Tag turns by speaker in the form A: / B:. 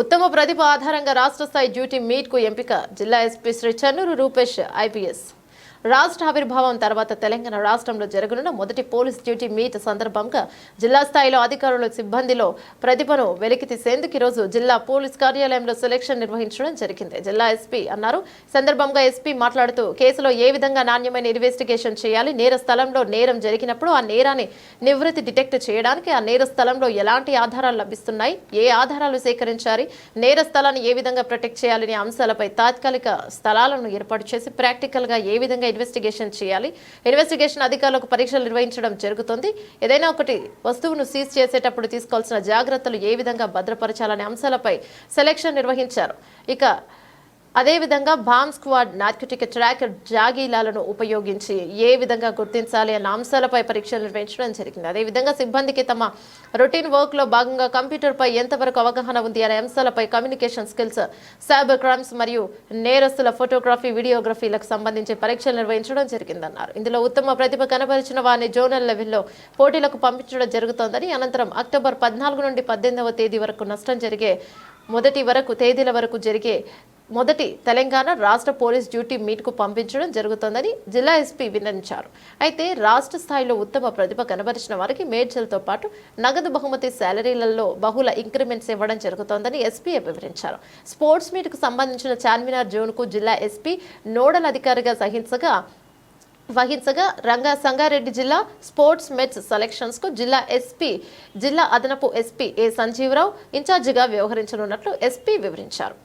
A: ఉత్తమ ప్రతిభ ఆధారంగా రాష్ట్ర స్థాయి డ్యూటీ మీట్కు ఎంపిక. జిల్లా ఎస్పీ శ్రీ చెన్నూరు రూపేష్ ఐపీఎస్. రాష్ట్ర ఆవిర్భావం తర్వాత తెలంగాణ రాష్ట్రంలో జరగనున్న మొదటి పోలీస్ డ్యూటీ మీట్ సందర్భంగా జిల్లా స్థాయిలో అధికారులు సిబ్బందిలో ప్రతిభను వెలికి తీసేందుకు ఈరోజు జిల్లా పోలీస్ కార్యాలయంలో సెలక్షన్ నిర్వహించడం జరిగింది. జిల్లా ఎస్పీ అన్నారు. సందర్భంగా ఎస్పీ మాట్లాడుతూ కేసులో ఏ విధంగా నాణ్యమైన ఇన్వెస్టిగేషన్ చేయాలి? నేర స్థలంలో నేరం జరిగినప్పుడు ఆ నేరాన్ని నివృత్తి డిటెక్ట్ చేయడానికి ఆ నేర స్థలంలో ఎలాంటి ఆధారాలు లభిస్తున్నాయి? ఏ ఆధారాలు సేకరించాలి? నేర స్థలాన్ని ఏ విధంగా ప్రొటెక్ట్ చేయాలనే అంశాలపై తాత్కాలిక స్థలాలను ఏర్పాటు చేసి ప్రాక్టికల్గా ఏ విధంగా ఇన్వెస్టిగేషన్ చేయాలి. ఇన్వెస్టిగేషన్ అధికారులకు పరీక్షలు నిర్వహించడం జరుగుతుంది. ఏదైనా ఒకటి వస్తువును సీజ్ చేసేటప్పుడు తీసుకోవాల్సిన జాగ్రత్తలు ఏ విధంగా భద్రపరచాలనే అంశాలపై సెలక్షన్ నిర్వహించారు. ఇక అదేవిధంగా బాంబ్ స్క్వాడ్ నార్కోటిక్ ట్రాకర్ జాగీలాలను ఉపయోగించి ఏ విధంగా గుర్తించాలి అన్న అంశాలపై పరీక్షలు నిర్వహించడం జరిగింది. అదేవిధంగా సిబ్బందికి తమ రొటీన్ వర్క్లో భాగంగా కంప్యూటర్పై ఎంతవరకు అవగాహన ఉంది అనే అంశాలపై కమ్యూనికేషన్ స్కిల్స్ సైబర్ క్రైమ్స్ మరియు నేరస్తుల ఫోటోగ్రఫీ వీడియోగ్రఫీలకు సంబంధించి పరీక్షలు నిర్వహించడం జరిగిందన్నారు. ఇందులో ఉత్తమ ప్రతిభ కనబరిచిన వారిని జోనల్ లెవెల్లో పోటీలకు పంపించడం జరుగుతోందని అనంతరం అక్టోబర్ పద్నాలుగు నుండి పద్దెనిమిదవ తేదీ వరకు నష్టం జరిగే మొదటి వరకు తేదీల వరకు జరిగే మొదటి తెలంగాణ రాష్ట్ర పోలీస్ డ్యూటీ మీట్కు పంపించడం జరుగుతోందని జిల్లా ఎస్పీ విన్నవించారు. అయితే రాష్ట్ర స్థాయిలో ఉత్తమ ప్రతిభ కనబరిచిన వారికి మేడ్చల్తో పాటు నగదు బహుమతి శాలరీలలో బహుళ ఇంక్రిమెంట్స్ ఇవ్వడం జరుగుతోందని ఎస్పీ వివరించారు. స్పోర్ట్స్ మీట్కు సంబంధించిన చార్మినార్ జోన్కు జిల్లా ఎస్పీ నోడల్ అధికారిగా సహించగా వహించగా రంగా సంగారెడ్డి జిల్లా స్పోర్ట్స్ మెట్స్ సెలక్షన్స్కు జిల్లా ఎస్పీ జిల్లా అదనపు ఎస్పీ ఏ సంజీవరావు ఇన్ఛార్జిగా వ్యవహరించనున్నట్లు ఎస్పీ వివరించారు.